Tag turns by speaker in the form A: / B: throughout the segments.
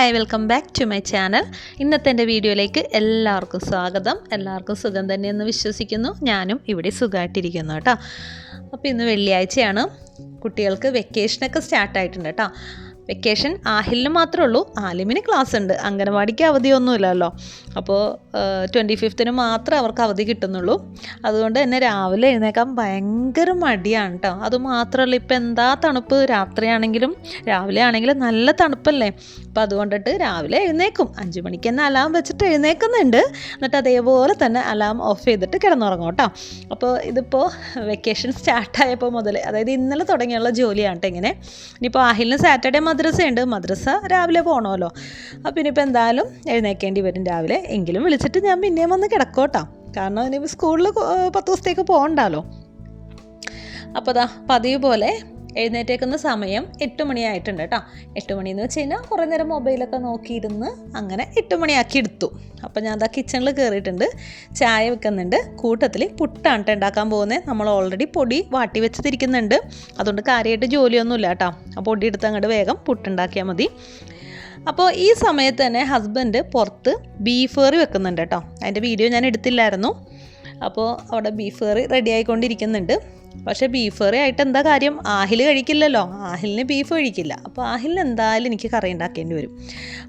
A: Hi welcome back to my channel. ഇന്നത്തെ എന്റെ വീഡിയോയിലേക്ക് എല്ലാവർക്കും സ്വാഗതം. എല്ലാവർക്കും സുഖം തന്നെയെന്ന് വിശ്വസിക്കുന്നു. ഞാനും ഇവിടെ സുഖമായിട്ടിരിക്കുന്നു കേട്ടോ. അപ്പോൾ ഇന്ന് വെള്ളിയാഴ്ചയാണ്. കുട്ടികൾക്ക് വെക്കേഷനൊക്കെ സ്റ്റാർട്ടായിട്ടുണ്ട് കേട്ടോ. വെക്കേഷൻ ആഹിലിന് മാത്രമേ ഉള്ളൂ. ആലിമിന് ക്ലാസ് ഉണ്ട്. അംഗനവാടിക്ക് അവധിയൊന്നുമില്ലല്ലോ. അപ്പോൾ ട്വന്റി ഫിഫ്ത്തിന് മാത്രമേ അവർക്ക് അവധി കിട്ടുന്നുള്ളൂ. അതുകൊണ്ട് തന്നെ രാവിലെ എഴുന്നേക്കാൻ ഭയങ്കര മടിയാണ് കേട്ടോ അതുമാത്രമല്ല ഇപ്പം എന്താ തണുപ്പ്? രാത്രിയാണെങ്കിലും രാവിലെ ആണെങ്കിലും നല്ല തണുപ്പല്ലേ? അപ്പോൾ അതുകൊണ്ടിട്ട് രാവിലെ എഴുന്നേക്കും. അഞ്ച് മണിക്ക് തന്നെ അലാം വെച്ചിട്ട് എഴുന്നേക്കുന്നുണ്ട്. എന്നിട്ട് അതേപോലെ തന്നെ അലാം ഓഫ് ചെയ്തിട്ട് കിടന്നുറങ്ങും കേട്ടോ അപ്പോൾ ഇതിപ്പോൾ വെക്കേഷൻ സ്റ്റാർട്ടായപ്പോൾ മുതൽ അതായത് ഇന്നലെ തുടങ്ങിയുള്ള ജോലിയാണ് കേട്ടോ ഇങ്ങനെ. ഇനിയിപ്പോൾ ആഹിലിന് സാറ്റർഡേ മദ്രസയുണ്ട്. മദ്രസ രാവിലെ പോകണമല്ലോ അപ്പം ഇനിയിപ്പോൾ എന്തായാലും എഴുന്നേക്കേണ്ടി വരും രാവിലെ. എങ്കിലും വിളിച്ചിട്ട് ഞാൻ പിന്നെയും വന്ന് കിടക്കോട്ടോ. കാരണം ഇനിയിപ്പോൾ സ്കൂളിൽ പത്ത് ദിവസത്തേക്ക് പോകണ്ടല്ലോ അപ്പോൾ അതാ പതിവ് പോലെ എഴുന്നേറ്റേക്കുന്ന സമയം എട്ട് മണിയായിട്ടുണ്ട് കേട്ടോ. എട്ട് മണി എന്ന് വെച്ച് കഴിഞ്ഞാൽ കുറേ നേരം മൊബൈലൊക്കെ നോക്കിയിരുന്ന് അങ്ങനെ എട്ട് മണിയാക്കി എടുത്തു. അപ്പോൾ ഞാൻ അതാ കിച്ചണിൽ കയറിയിട്ടുണ്ട് ചായ വെക്കുന്നുണ്ട്. കൂട്ടത്തിൽ പുട്ടാണ് കേട്ടോ ഉണ്ടാക്കാൻ പോകുന്നത് നമ്മൾ ഓൾറെഡി പൊടി വാട്ടി വെച്ച് തിരിക്കുന്നുണ്ട് അതുകൊണ്ട് കാര്യമായിട്ട് ജോലിയൊന്നുമില്ല കേട്ടോ ആ പൊടി എടുത്ത് അങ്ങോട്ട് വേഗം പുട്ടുണ്ടാക്കിയാൽ മതി. അപ്പോൾ ഈ സമയത്ത് തന്നെ ഹസ്ബൻഡ് പുറത്ത് ബീഫ് കറി വെക്കുന്നുണ്ട് കേട്ടോ അതിന്റെ വീഡിയോ ഞാൻ എടുത്തില്ലായിരുന്നു. അപ്പോൾ അവിടെ ബീഫ് കറി റെഡി ആയിക്കൊണ്ടിരിക്കുന്നുണ്ട്. പക്ഷേ ബീഫ് കറി ആയിട്ട് എന്താ കാര്യം? ആഹിൽ കഴിക്കില്ലല്ലോ. ആഹിലിന് ബീഫ് കഴിക്കില്ല അപ്പോൾ ആഹിലിന് എന്തായാലും എനിക്ക് കറി ഉണ്ടാക്കേണ്ടി വരും.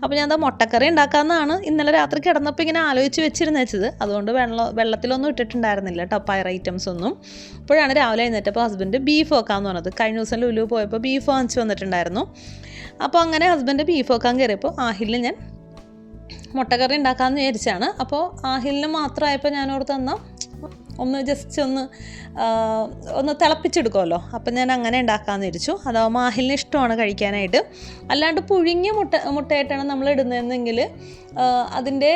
A: അപ്പോൾ ഞാൻ എന്താ മുട്ടക്കറി ഉണ്ടാക്കാമെന്നാണ് ഇന്നലെ രാത്രി കിടന്നപ്പോൾ ഇങ്ങനെ ആലോചിച്ച് വെച്ചിരുന്ന വെച്ചത്. അതുകൊണ്ട് വെള്ളം വെള്ളത്തിലൊന്നും ഇട്ടിട്ടുണ്ടായിരുന്നില്ല കേട്ടോ പയർ ഐറ്റംസ് ഒന്നും. ഇപ്പോഴാണ് രാവിലെ എഴുന്നേറ്റപ്പോൾ ഹസ്ബൻഡ് ബീഫ് വെക്കാമെന്ന് പറഞ്ഞത്. കഴിഞ്ഞ ദിവസം ലുലു പോയപ്പോൾ ബീഫ് വാങ്ങിച്ചു വന്നിട്ടുണ്ടായിരുന്നു. അപ്പോൾ അങ്ങനെ ഹസ്ബൻഡ് ബീഫ് വെക്കാൻ കയറിയപ്പോൾ ആഹിലിന് ഞാൻ മുട്ടക്കറി ഉണ്ടാക്കാമെന്ന് വിചാരിച്ചാണ്. അപ്പോൾ ആഹിലിന് മാത്രമായപ്പോൾ ഞാൻ ഓർത്ത് തന്നാൽ ഒന്ന് ജസ്റ്റ് ഒന്ന് ഒന്ന് തിളപ്പിച്ചെടുക്കുമല്ലോ. അപ്പം ഞാൻ അങ്ങനെ ഉണ്ടാക്കാമെന്ന് വിചാരിച്ചു. അതാവുമ്പോൾ ആഹിലിന് ഇഷ്ടമാണ് കഴിക്കാനായിട്ട്. അല്ലാണ്ട് പുഴുങ്ങിയ മുട്ട മുട്ടയായിട്ടാണ് നമ്മൾ ഇടുന്നതെന്നെങ്കിൽ അതിന്റെ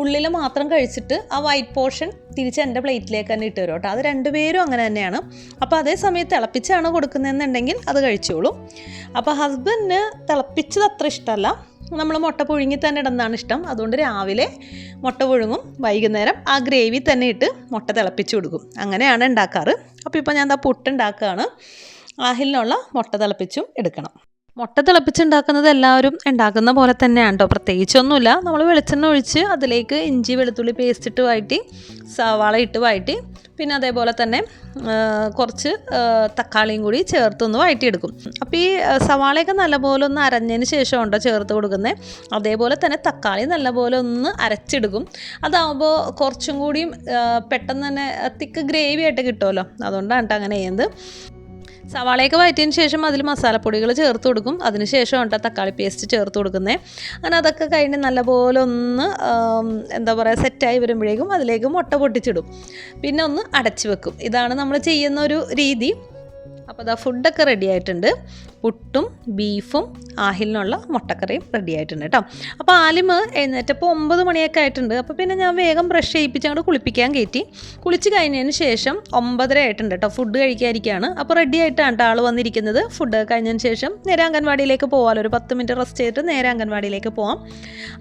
A: ഉള്ളിൽ മാത്രം കഴിച്ചിട്ട് ആ വൈറ്റ് പോർഷൻ തിരിച്ച് എന്റെ പ്ലേറ്റിലേക്ക് തന്നെ ഇട്ട് തരും കേട്ടോ അത് രണ്ടുപേരും അങ്ങനെ തന്നെയാണ്. അപ്പോൾ അതേ സമയത്ത് തിളപ്പിച്ചാണ് കൊടുക്കുന്നതെന്നുണ്ടെങ്കിൽ അത് കഴിച്ചോളൂ. അപ്പോൾ ഹസ്ബൻഡിന് തിളപ്പിച്ചത് അത്ര ഇഷ്ടമല്ല. നമ്മൾ മുട്ട പുഴുങ്ങി തന്നെ ഇടുന്നതാണ് ഇഷ്ടം. അതുകൊണ്ട് രാവിലെ മുട്ട പുഴുങ്ങും വൈകുന്നേരം ആ ഗ്രേവി തന്നെ ഇട്ട് മുട്ട തിളപ്പിച്ച് കൊടുക്കും. അങ്ങനെയാണ് ഉണ്ടാക്കാറ്. അപ്പോൾ ഇപ്പോൾ ഞാൻ എന്താ പുട്ടുണ്ടാക്കുകയാണ് ആഹിലിനുള്ള മുട്ട തിളപ്പിച്ചും എടുക്കണം. മുട്ട തിളപ്പിച്ചുണ്ടാക്കുന്നത് എല്ലാവരും ഉണ്ടാക്കുന്ന പോലെ തന്നെയാണ് കേട്ടോ പ്രത്യേകിച്ചൊന്നുമില്ല. നമ്മൾ വെളിച്ചെണ്ണ ഒഴിച്ച് അതിലേക്ക് ഇഞ്ചി വെളുത്തുള്ളി പേസ്റ്റ് ഇട്ട് വഴറ്റി സവാള ഇട്ട് വഴറ്റി പിന്നെ അതേപോലെ തന്നെ കുറച്ച് തക്കാളിയും കൂടി ചേർത്തൊന്ന് വഴറ്റിയെടുക്കും അപ്പോൾ ഈ സവാളയൊക്കെ നല്ലപോലെ ഒന്ന് അരഞ്ഞതിന് ശേഷം ഉണ്ടോ ചേർത്ത് കൊടുക്കുന്നത് അതേപോലെ തന്നെ തക്കാളി നല്ലപോലെ ഒന്ന് അരച്ചെടുക്കും. അതാവുമ്പോൾ കുറച്ചും കൂടിയും പെട്ടെന്ന് തന്നെ തിക്ക് ഗ്രേവി ആയിട്ട് കിട്ടുമല്ലോ അതുകൊണ്ടാണ് കേട്ടോ അങ്ങനെ ചെയ്യുന്നത്. സവാളയൊക്കെ വഴറ്റിയതിന് ശേഷം അതിൽ മസാലപ്പൊടികൾ ചേർത്ത് കൊടുക്കും. അതിന് ശേഷം കേട്ടോ തക്കാളി പേസ്റ്റ് ചേർത്ത് കൊടുക്കുന്നത് അങ്ങനെ അതൊക്കെ കഴിഞ്ഞ് നല്ലപോലെ ഒന്ന് എന്താ പറയുക സെറ്റായി വരുമ്പോഴേക്കും അതിലേക്ക് മുട്ട പൊട്ടിച്ചിടും. പിന്നെ ഒന്ന് അടച്ചു വെക്കും. ഇതാണ് നമ്മൾ ചെയ്യുന്ന ഒരു രീതി. അപ്പോൾ അതാ ഫുഡൊക്കെ റെഡി ആയിട്ടുണ്ട്. പുട്ടും ബീഫും ആഹിലിനുള്ള മുട്ടക്കറിയും റെഡി ആയിട്ടുണ്ട് കേട്ടോ അപ്പോൾ ആലിമ് എഴുന്നേറ്റപ്പോൾ ഒമ്പത് മണിയൊക്കെ ആയിട്ടുണ്ട്. അപ്പോൾ പിന്നെ ഞാൻ വേഗം ബ്രഷ് ചെയ്യിപ്പിച്ച് അങ്ങോട്ട് കുളിപ്പിക്കാൻ കയറ്റി കുളിച്ച് കഴിഞ്ഞതിന് ശേഷം ഒമ്പതര ആയിട്ടുണ്ട് കേട്ടോ ഫുഡ് കഴിക്കാതിരിക്കുകയാണ് അപ്പോൾ റെഡി ആയിട്ടാണ് കേട്ടോ ആൾ വന്നിരിക്കുന്നത്. ഫുഡ് കഴിഞ്ഞതിന് ശേഷം നേരെ അംഗൻവാടിയിലേക്ക് പോകാമല്ലോ ഒരു പത്ത് മിനിറ്റ് റെസ്റ്റ് ചെയ്തിട്ട് നേരെ അംഗൻവാടിയിലേക്ക് പോകാം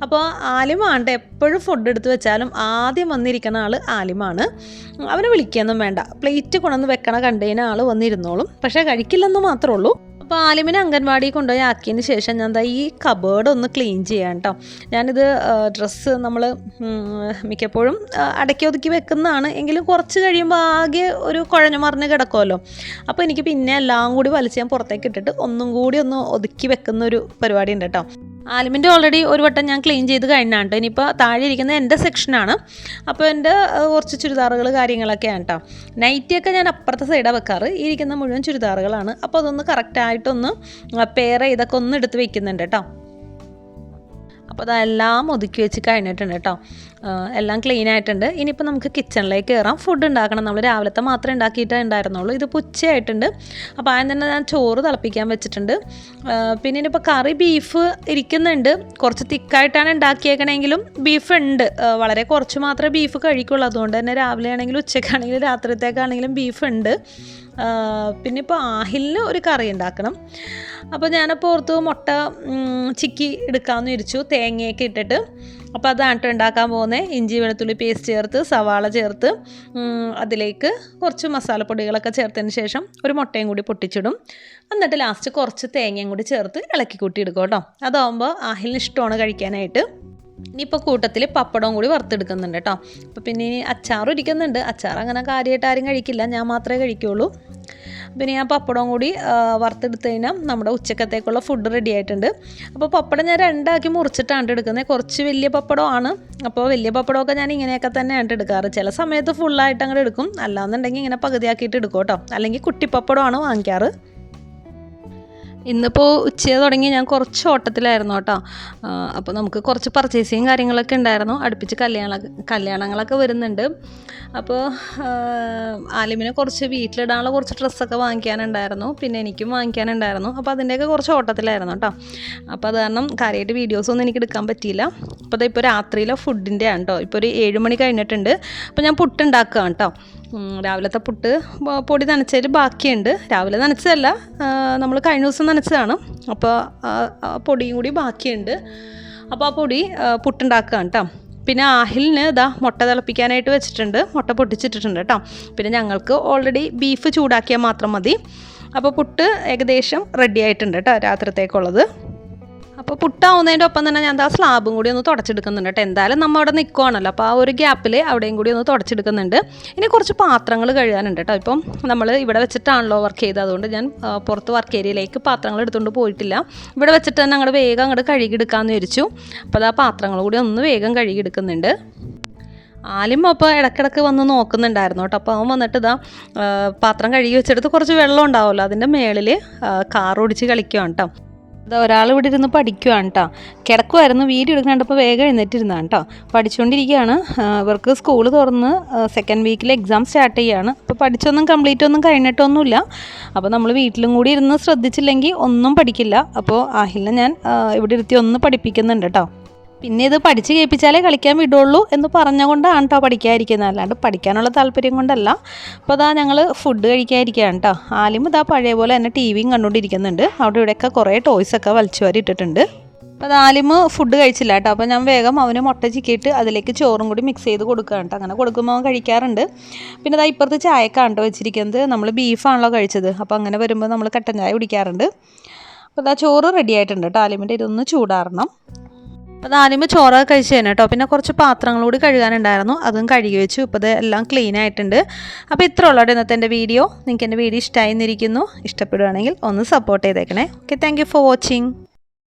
A: അപ്പോൾ ആലിമാണ്ട് എപ്പോഴും ഫുഡ് എടുത്ത് വെച്ചാലും ആദ്യം വന്നിരിക്കുന്ന ആൾ ആലിമാണ്. അവനെ വിളിക്കുകയൊന്നും വേണ്ട. പ്ലേറ്റ് കൊണ്ടുവന്ന് വെക്കണ കണ്ടതിന് ആൾ വന്നിരുന്നോളും. പക്ഷേ കഴിക്കില്ലെന്ന് മാത്രമേ ഉള്ളൂ. അപ്പോൾ ആലിമിനെ അംഗൻവാടി കൊണ്ടുപോയി ആക്കിയതിന് ശേഷം ഞാൻ എന്താ ഈ കബേർഡ് ഒന്ന് ക്ലീൻ ചെയ്യാം കേട്ടോ ഞാനിത് ഡ്രസ്സ് നമ്മൾ മിക്കപ്പോഴും അടക്കി ഒതുക്കി വെക്കുന്നതാണ്. എങ്കിലും കുറച്ച് കഴിയുമ്പോൾ ആകെ ഒരു കുഴഞ്ഞു മറിഞ്ഞ് കിടക്കുമല്ലോ അപ്പോൾ എനിക്ക് പിന്നെ എല്ലാം കൂടി വലിച്ച് ഞാൻ പുറത്തേക്ക് ഇട്ടിട്ട് ഒന്നും കൂടി ഒന്ന് ഒതുക്കി വെക്കുന്ന ഒരു പരിപാടി ഉണ്ട് കേട്ടോ ആലിമിന്റെ ഓൾറെഡി ഒരു വട്ടം ഞാൻ ക്ലീൻ ചെയ്ത് കഴിഞ്ഞാണ് കേട്ടോ ഇനിയിപ്പോൾ താഴെ ഇരിക്കുന്നത് എന്റെ സെക്ഷനാണ് അപ്പോൾ എന്റെ കുറച്ച് ചുരിദാറുകൾ കാര്യങ്ങളൊക്കെയാണ് കേട്ടോ നൈറ്റിയൊക്കെ ഞാൻ അപ്പുറത്തെ സൈഡാണ് വെക്കാറ്. ഇരിക്കുന്ന മുഴുവൻ ചുരിദാറുകളാണ്. അപ്പോൾ അതൊന്ന് കറക്റ്റായിട്ടൊന്ന് പെയർ ചെയ്തൊക്കെ ഒന്ന് എടുത്ത് വെക്കുന്നുണ്ട് കേട്ടോ അപ്പോൾ അതെല്ലാം ഒതുക്കി വെച്ച് കഴിഞ്ഞിട്ടുണ്ട് കേട്ടോ എല്ലാം ക്ലീൻ ആയിട്ടുണ്ട്. ഇനിയിപ്പോൾ നമുക്ക് കിച്ചണിലേക്ക് കയറാം ഫുഡ് ഉണ്ടാക്കണം. നമ്മൾ രാവിലത്തെ മാത്രമേ ഉണ്ടാക്കിയിട്ടേ ഉണ്ടായിരുന്നുള്ളൂ. ഇത് ഉച്ചയായിട്ടുണ്ട് അപ്പോൾ ആദ്യം തന്നെ ഞാൻ ചോറ് തിളപ്പിക്കാൻ വെച്ചിട്ടുണ്ട്. പിന്നെ ഇനിയിപ്പോൾ കറി ബീഫ് ഇരിക്കുന്നുണ്ട്. കുറച്ച് തിക്കായിട്ടാണ് ഉണ്ടാക്കിയേക്കണമെങ്കിലും ബീഫ് ഉണ്ട്. വളരെ കുറച്ച് മാത്രമേ ബീഫ് കഴിക്കുള്ളൂ. അതുകൊണ്ട് തന്നെ രാവിലെ ആണെങ്കിലും ഉച്ചക്കാണെങ്കിലും രാത്രിത്തേക്കാണെങ്കിലും ബീഫ് ഉണ്ട്. പിന്നെ ഇപ്പോൾ ആഹിലിന് ഒരു കറി ഉണ്ടാക്കണം. അപ്പോൾ ഞാനപ്പോൾ ഓർത്തു മുട്ട ചിക്കി എടുക്കാമെന്ന് വിരിച്ചു. തേങ്ങയൊക്കെ ഇട്ടിട്ട്. അപ്പോൾ അതാണ് ആട്ടം ഉണ്ടാക്കാൻ പോകുന്നത് ഇഞ്ചി വെളുത്തുള്ളി പേസ്റ്റ് ചേർത്ത് സവാള ചേർത്ത് അതിലേക്ക് കുറച്ച് മസാലപ്പൊടികളൊക്കെ ചേർത്തതിന് ശേഷം ഒരു മുട്ടയും കൂടി പൊട്ടിച്ചിടും. എന്നിട്ട് ലാസ്റ്റ് കുറച്ച് തേങ്ങയും കൂടി ചേർത്ത് ഇളക്കി കൂട്ടി എടുക്കും കേട്ടോ. അതാവുമ്പോൾ ആഹിലിന് ഇഷ്ടമാണ് കഴിക്കാനായിട്ട്. ഇനിയിപ്പോൾ കൂട്ടത്തിൽ പപ്പടവും കൂടി വറുത്തെടുക്കുന്നുണ്ട് കേട്ടോ. അപ്പോൾ പിന്നെ ഇനി അച്ചാറും ഇരിക്കുന്നുണ്ട് അച്ചാർ അങ്ങനെ കാര്യമായിട്ട് ആരും കഴിക്കില്ല. ഞാൻ മാത്രമേ കഴിക്കുള്ളൂ. പിന്നെ ഞാൻ പപ്പടവും കൂടി ആ, വറുത്തെടുത്ത് കഴിഞ്ഞാൽ നമ്മുടെ ഉച്ചക്കത്തേക്കുള്ള ഫുഡ് റെഡി ആയിട്ടുണ്ട്. അപ്പോൾ പപ്പടം ഞാൻ രണ്ടാക്കി മുറിച്ചിട്ടാണ് എടുക്കുന്നത് കുറച്ച് വലിയ പപ്പടമാണ് അപ്പോൾ വലിയ പപ്പടമൊക്കെ ഞാൻ ഇങ്ങനെയൊക്കെ തന്നെയാണ് എടുക്കാറ്. ചില സമയത്ത് ഫുള്ളായിട്ട് അങ്ങോട്ട് എടുക്കും. അല്ലാന്നുണ്ടെങ്കിൽ ഇങ്ങനെ പകുതിയാക്കിയിട്ട് എടുക്കും കേട്ടോ. അല്ലെങ്കിൽ കുട്ടിപ്പപ്പടമാണ് വാങ്ങിക്കാറ്. ഇന്നിപ്പോൾ ഉച്ച തുടങ്ങി ഞാൻ കുറച്ച് ഓട്ടത്തിലായിരുന്നു കേട്ടോ. അപ്പോൾ നമുക്ക് കുറച്ച് പർച്ചേസിങ് കാര്യങ്ങളൊക്കെ ഉണ്ടായിരുന്നു. അടുപ്പിച്ച് കല്യാണ കല്യാണങ്ങളൊക്കെ വരുന്നുണ്ട്. അപ്പോൾ ആലിമിനെ കുറച്ച് വീട്ടിലിടാനുള്ള കുറച്ച് ഡ്രസ്സൊക്കെ വാങ്ങിക്കാനുണ്ടായിരുന്നു. പിന്നെ എനിക്കും വാങ്ങിക്കാനുണ്ടായിരുന്നു. അപ്പോൾ അതിന്റെയൊക്കെ കുറച്ച് ഓട്ടത്തിലായിരുന്നു കേട്ടോ. അപ്പോൾ അത് കാരണം കാര്യമായിട്ട് വീഡിയോസൊന്നും എനിക്ക് എടുക്കാൻ പറ്റിയില്ല. അപ്പോൾ അത് ഇപ്പോൾ രാത്രിയിലെ ഫുഡിന്റെ ആണ് കേട്ടോ. ഇപ്പോൾ ഒരു ഏഴ് മണി കഴിഞ്ഞിട്ടുണ്ട്. അപ്പോൾ ഞാൻ പുട്ടുണ്ടാക്കുകയാണ് കേട്ടോ. രാവിലത്തെ പുട്ട് പൊടി നനച്ചതിൽ ബാക്കിയുണ്ട്. രാവിലെ നനച്ചതല്ല നമ്മൾ കഴിഞ്ഞ ദിവസം നനച്ചതാണ്. അപ്പോൾ പൊടിയും കൂടി ബാക്കിയുണ്ട്. അപ്പോൾ ആ പൊടി പുട്ടുണ്ടാക്കുകയാണ് കേട്ടോ പിന്നെ ആഹിലിന് ഇതാ മുട്ട തിളപ്പിക്കാനായിട്ട് വെച്ചിട്ടുണ്ട്. മുട്ട പൊട്ടിച്ചിട്ടിട്ടുണ്ട് കേട്ടോ പിന്നെ ഞങ്ങൾക്ക് ഓൾറെഡി ബീഫ് ചൂടാക്കിയാൽ മാത്രം മതി. അപ്പോൾ പുട്ട് ഏകദേശം റെഡി ആയിട്ടുണ്ട് കേട്ടോ രാത്രിത്തേക്കുള്ളത്. അപ്പോൾ പുട്ടാവുന്നതിന്റെ ഒപ്പം തന്നെ ഞാൻ ആ സ്ലാബും കൂടി ഒന്ന് തുടച്ചെടുക്കുന്നുണ്ട് കേട്ടോ. എന്തായാലും നമ്മൾ അവിടെ നിൽക്കുവാണല്ലോ അപ്പോൾ ആ ഒരു ഗ്യാപ്പിൽ അവിടെയും കൂടി ഒന്ന് തുടച്ചെടുക്കുന്നുണ്ട്. ഇനി കുറച്ച് പാത്രങ്ങൾ കഴുകാനുണ്ട് കേട്ടോ. ഇപ്പം നമ്മൾ ഇവിടെ വെച്ചിട്ടാണല്ലോ വർക്ക് ചെയ്തത്. അതുകൊണ്ട് ഞാൻ പുറത്ത് വർക്ക് ഏരിയയിലേക്ക് പാത്രങ്ങൾ എടുത്തുകൊണ്ട് പോയിട്ടില്ല. ഇവിടെ വെച്ചിട്ട് തന്നെ അങ്ങോട്ട് വേഗം അങ്ങോട്ട് കഴുകിയെടുക്കാമെന്ന് വിചാരിച്ചു. അപ്പോൾ അത് ആ പാത്രങ്ങൾ കൂടി ഒന്ന് വേഗം കഴുകിയെടുക്കുന്നുണ്ട്. ആലിമ്മ അപ്പോൾ ഇടക്കിടക്ക് വന്ന് നോക്കുന്നുണ്ടായിരുന്നു കേട്ടോ. അപ്പോൾ അവൻ വന്നിട്ട് ഇതാ പാത്രം കഴുകി വെച്ചെടുത്ത് കുറച്ച് വെള്ളം ഉണ്ടാവുമല്ലോ. അതിന്റെ മേളിൽ കാർ ഓടിച്ച് കളിക്കുകയാണ് കേട്ടോ. ഇത് ഒരാൾ ഇവിടെ ഇരുന്ന് പഠിക്കുവാണ് കേട്ടോ കിടക്കുമായിരുന്നു വീഡിയോ എടുക്കുന്നുണ്ടപ്പോൾ വേഗം എഴുന്നേറ്റിരുന്നാണ് കേട്ടോ പഠിച്ചുകൊണ്ടിരിക്കുകയാണ് ഇവർക്ക് സ്കൂൾ തുറന്ന് സെക്കൻഡ് വീക്കിൽ എക്സാം സ്റ്റാർട്ട് ചെയ്യുകയാണ് അപ്പോൾ പഠിച്ചൊന്നും കംപ്ലീറ്റ് ഒന്നും കഴിഞ്ഞിട്ടൊന്നുമില്ല. അപ്പോൾ നമ്മൾ വീട്ടിലും കൂടി ഇരുന്ന് ശ്രദ്ധിച്ചില്ലെങ്കിൽ ഒന്നും പഠിക്കില്ല. അപ്പോൾ ആഹിലിനെ ഞാൻ ഇവിടെ ഇരുത്തി ഒന്ന് പഠിപ്പിക്കുന്നുണ്ട് കേട്ടോ പിന്നെ ഇത് പഠിച്ച് കേൾപ്പിച്ചാലേ കളിക്കാൻ വിടുള്ളൂ എന്ന് പറഞ്ഞുകൊണ്ടാണ് കേട്ടോ പഠിക്കാതിരിക്കുന്നത്. അല്ലാണ്ട് പഠിക്കാനുള്ള താല്പര്യം കൊണ്ടല്ല. അപ്പോൾ അതാ ഞങ്ങൾ ഫുഡ് കഴിക്കാതിരിക്കുകയാണ് കേട്ടോ ആലും ഇതാ പഴയ പോലെ തന്നെ ടി വിയും കണ്ടുകൊണ്ടിരിക്കുന്നുണ്ട്. അവിടെ ഇവിടെയൊക്കെ കുറേ ടോയ്സൊക്കെ വലിച്ചു വാരി ഇട്ടിട്ടുണ്ട്. അപ്പോൾ ആലിമ് ഫുഡ് കഴിച്ചില്ല കേട്ടോ അപ്പോൾ ഞാൻ വേഗം അവന് മുട്ട ചിക്കിയിട്ട് അതിലേക്ക് ചോറും കൂടി മിക്സ് ചെയ്ത് കൊടുക്കുകയാണ് കേട്ടോ അങ്ങനെ കൊടുക്കുമ്പോൾ അവൻ കഴിക്കാറുണ്ട്. പിന്നെ അതാ ഇപ്പുറത്ത് ചായക്കാണ് കേട്ടോ വെച്ചിരിക്കുന്നത്. നമ്മൾ ബീഫാണല്ലോ കഴിച്ചത്. അപ്പോൾ അങ്ങനെ വരുമ്പോൾ നമ്മൾ കട്ടൻ ചായ കുടിക്കാറുണ്ട്. അപ്പോൾ അതാ ചോറ് റെഡി ആയിട്ടുണ്ട് കേട്ടോ ആലിമിന്റെ ഇതൊന്ന് ചൂടാറണം. അപ്പോൾ ആദ്യമേ ചോറൊക്കെ കഴിച്ച് തന്നെ കേട്ടോ. പിന്നെ കുറച്ച് പാത്രങ്ങൾ കൂടി കഴുകാനുണ്ടായിരുന്നു. അതും കഴുകി വെച്ചു. ഇപ്പോൾ ഇത് എല്ലാം ക്ലീൻ ആയിട്ടുണ്ട്. അപ്പോൾ ഇത്ര ഉള്ളൂ ഇന്നത്തെ എന്റെ വീഡിയോ. നിങ്ങൾക്ക് എന്റെ വീഡിയോ ഇഷ്ടമായിരുന്നിരിക്കുന്നു ഇഷ്ടപ്പെടുകയാണെങ്കിൽ ഒന്ന് സപ്പോർട്ട് ചെയ്തേക്കണേ. Okay thank for watching